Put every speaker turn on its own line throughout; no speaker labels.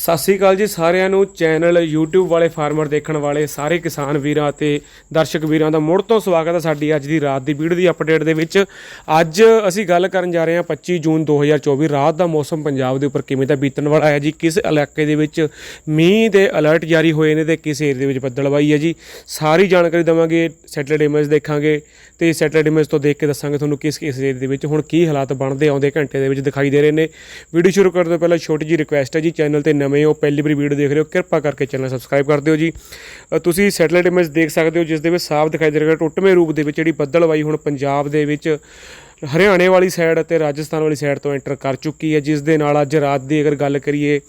ਸਤਿ ਸ੍ਰੀ ਅਕਾਲ ਜੀ ਸਾਰਿਆਂ ਨੂੰ। ਚੈਨਲ YouTube ਵਾਲੇ ਫਾਰਮਰ ਦੇਖਣ ਵਾਲੇ ਸਾਰੇ ਕਿਸਾਨ ਵੀਰਾਂ ਅਤੇ ਦਰਸ਼ਕ ਵੀਰਾਂ ਦਾ ਮੁੜ ਤੋਂ ਸਵਾਗਤ ਹੈ ਸਾਡੀ ਅੱਜ ਦੀ ਰਾਤ ਦੀ ਵੀਡੀਓ ਦੀ ਅਪਡੇਟ ਦੇ ਵਿੱਚ। ਅੱਜ ਅਸੀਂ ਗੱਲ ਕਰਨ ਜਾ ਰਹੇ ਹਾਂ 25 ਜੂਨ 2024 ਰਾਤ ਦਾ ਮੌਸਮ ਪੰਜਾਬ ਦੇ ਉੱਪਰ ਕਿਵੇਂ ਦਾ ਬੀਤਣ ਵਾਲਾ ਹੈ ਜੀ। ਕਿਸ ਇਲਾਕੇ ਦੇ ਵਿੱਚ ਮੀਂਹ ਦੇ ਅਲਰਟ ਜਾਰੀ ਹੋਏ ਨੇ ਤੇ ਕਿਸ ਏਰੀਆ ਦੇ ਵਿੱਚ ਬੱਦਲਵਾਈ ਹੈ ਜੀ। ਸਾਰੀ ਜਾਣਕਾਰੀ ਦਵਾਂਗੇ ਸੈਟੇਲਾਈਟ ਇਮੇਜ ਦੇਖਾਂਗੇ ਤੇ ਸੈਟੇਲਾਈਟ ਇਮੇਜ ਤੋਂ ਦੇਖ ਕੇ ਦੱਸਾਂਗੇ ਤੁਹਾਨੂੰ ਕਿਸ ਕਿਸ ਏਰੀਆ ਦੇ ਵਿੱਚ ਹੁਣ ਕੀ ਹਾਲਾਤ ਬਣਦੇ ਆਉਂਦੇ ਘੰਟੇ ਦੇ ਵਿੱਚ ਦਿਖਾਈ ਦੇ ਰਹੇ ਨੇ। ਵੀਡੀਓ ਸ਼ੁਰੂ ਕਰਨ ਤੋਂ ਪਹਿਲਾਂ ਛੋਟੀ ਜੀ ਰਿਕੁਐਸਟ ਹੈ ਜੀ ਚੈਨਲ ਤੇ ਨਵੇਂ ਹੋ, ਪਹਿਲੀ ਵਾਰੀ ਵੀਡੀਓ ਦੇਖ ਰਹੇ ਹੋ, ਕਿਰਪਾ ਕਰਕੇ ਚੈਨਲ ਸਬਸਕ੍ਰਾਈਬ ਕਰ ਦਿਓ ਜੀ। ਤੁਸੀਂ ਸੈਟੇਲਾਈਟ ਇਮੇਜ ਦੇਖ ਸਕਦੇ ਹੋ, ਜਿਸ ਦੇ ਵਿੱਚ ਸਾਫ਼ ਦਿਖਾਈ ਦੇ ਰਿਹਾ ਟੁੱਟਵੇਂ ਰੂਪ ਦੇ ਵਿੱਚ ਜਿਹੜੀ ਬੱਦਲਵਾਈ ਹੁਣ ਪੰਜਾਬ ਦੇ ਵਿੱਚ ਹਰਿਆਣੇ ਵਾਲੀ ਸਾਈਡ ਅਤੇ ਰਾਜਸਥਾਨ ਵਾਲੀ ਸਾਈਡ ਤੋਂ ਐਂਟਰ ਕਰ ਚੁੱਕੀ ਹੈ, ਜਿਸ ਦੇ ਨਾਲ ਅੱਜ ਰਾਤ ਦੀ ਅਗਰ ਗੱਲ ਕਰੀਏ,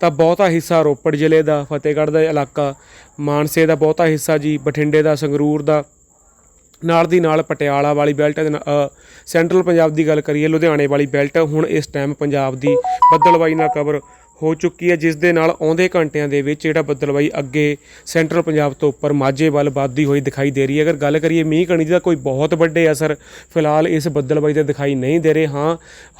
ਤਾਂ ਬਹੁਤਾ ਹਿੱਸਾ ਰੋਪੜ ਜ਼ਿਲ੍ਹੇ ਦਾ, ਫਤਿਹਗੜ੍ਹ ਦਾ ਇਲਾਕਾ, ਮਾਨਸੇ ਦਾ ਬਹੁਤਾ ਹਿੱਸਾ ਜੀ, ਬਠਿੰਡੇ ਦਾ, ਸੰਗਰੂਰ ਦਾ, ਨਾਲ ਦੀ ਨਾਲ ਪਟਿਆਲਾ ਵਾਲੀ ਬੈਲਟ ਸੈਂਟਰਲ ਪੰਜਾਬ ਦੀ ਗੱਲ ਕਰੀਏ, ਲੁਧਿਆਣੇ ਵਾਲੀ ਬੈਲਟ ਹੁਣ ਇਸ ਟਾਈਮ ਪੰਜਾਬ ਦੀ ਬੱਦਲਵਾਈ ਨਾਲ ਕਵਰ ਹੋ ਚੁੱਕੀ ਹੈ, ਜਿਸ ਦੇ ਨਾਲ ਆਉਂਦੇ ਘੰਟਿਆਂ ਦੇ ਵਿੱਚ ਜਿਹੜਾ ਬੱਦਲਵਾਈ ਅੱਗੇ ਸੈਂਟਰਲ ਪੰਜਾਬ ਤੋਂ ਉੱਪਰ ਮਾਝੇ ਵੱਲ ਵੱਧਦੀ ਹੋਈ ਦਿਖਾਈ ਦੇ ਰਹੀ ਹੈ। ਅਗਰ ਗੱਲ ਕਰੀਏ ਮੀਂਹ ਕਣੀ ਦਾ ਕੋਈ ਬਹੁਤ ਵੱਡੇ ਅਸਰ ਫਿਲਹਾਲ ਇਸ ਬੱਦਲਵਾਈ ਤੇ ਦਿਖਾਈ ਨਹੀਂ ਦੇ ਰਹੇ। ਹਾਂ,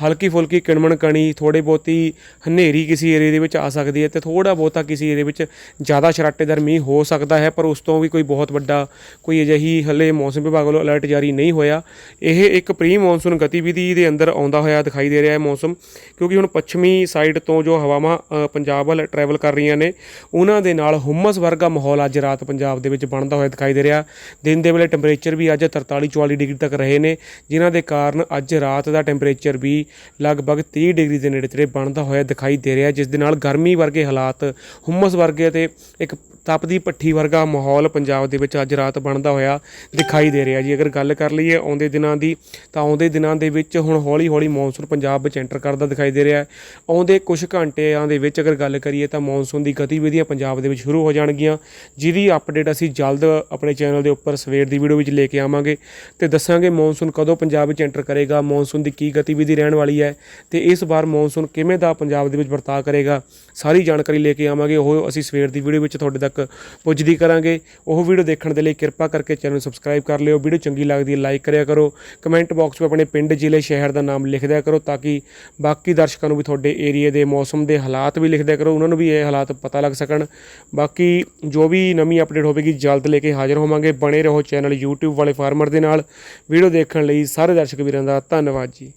ਹਲਕੀ ਫੁਲਕੀ ਕਿਣਮਣ ਕਣੀ ਥੋੜੇ ਬਹੁਤੀ ਹਨੇਰੀ ਕਿਸੇ ਏਰੀਏ ਦੇ ਵਿੱਚ ਆ ਸਕਦੀ ਹੈ ਤੇ ਥੋੜਾ ਬਹੁਤਾ ਕਿਸੇ ਏਰੀਏ ਵਿੱਚ ਜ਼ਿਆਦਾ ਸ਼ਰਾਟੇਦਾਰ ਮੀਂਹ ਹੋ ਸਕਦਾ ਹੈ, ਪਰ ਉਸ ਤੋਂ ਵੀ ਕੋਈ ਬਹੁਤ ਵੱਡਾ ਕੋਈ ਅਜਿਹੀ ਹਲੇ ਮੌਸਮ ਵਿਭਾਗ ਵੱਲੋਂ ਅਲਰਟ ਜਾਰੀ ਨਹੀਂ ਹੋਇਆ। ਇਹ ਇੱਕ ਪ੍ਰੀ ਮੌਨਸੂਨ ਗਤੀਵਿਧੀ ਦੇ ਅੰਦਰ ਆਉਂਦਾ ਹੋਇਆ ਦਿਖਾਈ ਦੇ ਰਿਹਾ ਹੈ ਮੌਸਮ, ਕਿਉਂਕਿ ਹੁਣ ਪੱਛਮੀ ਸਾਈਡ ਤੋਂ ਜੋ ਹਵਾ ਹਵਾਵਾਂ ਪੰਜਾਬ ਵੱਲ ਟਰੈਵਲ ਕਰ ਰਹੀਆਂ ਨੇ। ਉਹਨਾਂ ਦੇ ਨਾਲ ਹੁਮਸ ਵਰਗਾ ਮਾਹੌਲ ਅੱਜ ਰਾਤ ਪੰਜਾਬ ਦੇ ਵਿੱਚ ਬਣਦਾ ਹੋਇਆ ਦਿਖਾਈ ਦੇ ਰਿਹਾ। ਦਿਨ ਦੇ ਵੇਲੇ ਟੈਂਪਰੇਚਰ ਵੀ ਅੱਜ 43 44 ਡਿਗਰੀ ਤੱਕ ਰਹੇ ਨੇ, ਜਿਨ੍ਹਾਂ ਦੇ ਕਾਰਨ ਅੱਜ ਰਾਤ ਦਾ ਟੈਂਪਰੇਚਰ ਵੀ ਲਗਭਗ 30 ਡਿਗਰੀ ਦੇ ਨੇੜੇ ਤੇੜੇ ਬਣਦਾ ਹੋਇਆ ਦਿਖਾਈ ਦੇ ਰਿਹਾ, ਜਿਸ ਦੇ ਨਾਲ ਗਰਮੀ ਵਰਗੇ ਹਾਲਾਤ, ਹੁਮਸ ਵਰਗੇ ਤੇ ਇੱਕ ਤਪਦੀ ਪੱਠੀ ਵਰਗਾ ਮਾਹੌਲ ਪੰਜਾਬ ਦੇ ਵਿੱਚ ਅੱਜ ਰਾਤ ਬਣਦਾ ਹੋਇਆ ਦਿਖਾਈ ਦੇ ਰਿਹਾ ਜੀ। ਅਗਰ ਗੱਲ ਕਰ ਲਈਏ ਆਉਂਦੇ ਦਿਨਾਂ ਦੀ, ਤਾਂ ਆਉਂਦੇ ਦਿਨਾਂ ਦੇ ਵਿੱਚ ਹੁਣ ਹੌਲੀ ਹੌਲੀ ਮੌਨਸੂਨ ਪੰਜਾਬ ਵਿੱਚ ਐਂਟਰ ਕਰਦਾ ਦਿਖਾਈ ਦੇ ਰਿਹਾ ਹੈ। ਆਉਂਦੇ ਕੁਝ ਘੰਟਿਆਂ ਦੇ ਵਿੱਚ ਅਗਰ ਗੱਲ ਕਰੀਏ ਤਾਂ ਮੌਨਸੂਨ ਦੀ ਗਤੀਵਿਧੀਆਂ ਪੰਜਾਬ ਦੇ ਵਿੱਚ ਸ਼ੁਰੂ ਹੋ ਜਾਣਗੀਆਂ, ਜਿਹਦੀ ਅਪਡੇਟ ਅਸੀਂ ਜਲਦ ਆਪਣੇ ਚੈਨਲ ਦੇ ਉੱਪਰ ਸਵੇਰ ਦੀ ਵੀਡੀਓ ਵਿੱਚ ਲੈ ਕੇ ਆਵਾਂਗੇ ਤੇ ਦੱਸਾਂਗੇ ਮੌਨਸੂਨ ਕਦੋਂ ਪੰਜਾਬ ਵਿੱਚ ਐਂਟਰ ਕਰੇਗਾ, ਮੌਨਸੂਨ ਦੀ ਕੀ ਗਤੀਵਿਧੀ ਰਹਿਣ ਵਾਲੀ ਹੈ ਤੇ ਇਸ ਵਾਰ ਮੌਨਸੂਨ ਕਿਵੇਂ ਦਾ ਪੰਜਾਬ ਦੇ ਵਿੱਚ ਵਰਤਾਅ ਕਰੇਗਾ, ਸਾਰੀ ਜਾਣਕਾਰੀ ਲੈ ਕੇ ਆਵਾਂਗੇ। ਉਹ ਅਸੀਂ ਸਵੇਰ ਦੀ ਵੀਡੀਓ ਵਿੱਚ ਤੁਹਾਡੇ ਤੱਕ ਪੁੱਜਦੀ ਕਰਾਂਗੇ। ਉਹ ਵੀਡੀਓ ਦੇਖਣ ਦੇ ਲਈ ਕਿਰਪਾ ਕਰਕੇ ਚੈਨਲ ਨੂੰ ਸਬਸਕ੍ਰਾਈਬ ਕਰ ਲਿਓ। ਵੀਡੀਓ ਚੰਗੀ ਲੱਗਦੀ ਹੈ, ਲਾਈਕ ਕਰਿਆ ਕਰੋ। ਕਮੈਂਟ ਬਾਕਸ ਵਿੱਚ ਆਪਣੇ ਪਿੰਡ, ਜ਼ਿਲ੍ਹੇ, ਸ਼ਹਿਰ ਦਾ ਨਾਮ ਲਿਖ ਦਿਆ ਕਰੋ ਤਾਂ ਕਿ ਬਾਕੀ ਦਰਸ਼ਕਾਂ ਨੂੰ ਵੀ ਤੁਹਾਡੇ ਏਰੀਆ ਦੇ ਮੌਸਮ ਦੇ ਹਾਲਾਤ ਵੀ ਲਿਖ ਦਿਆ ਕਰੋ। ਉਹਨਾਂ ਨੂੰ ਵੀ ਇਹ ਹਾਲਾਤ ਪਤਾ ਲੱਗ ਸਕਣ। ਬਾਕੀ ਜੋ ਵੀ ਨਵੀਂ ਅਪਡੇਟ ਹੋਵੇਗੀ, ਜਲਦ ਲੈ ਕੇ ਹਾਜ਼ਰ ਹੋਵਾਂਗੇ। ਬਣੇ ਰਹੋ ਚੈਨਲ YouTube ਵਾਲੇ ਫਾਰਮਰ ਦੇ ਨਾਲ। ਵੀਡੀਓ ਦੇਖਣ ਲਈ ਸਾਰੇ ਦਰਸ਼ਕ ਵੀਰਾਂ ਦਾ ਧੰਨਵਾਦ ਜੀ।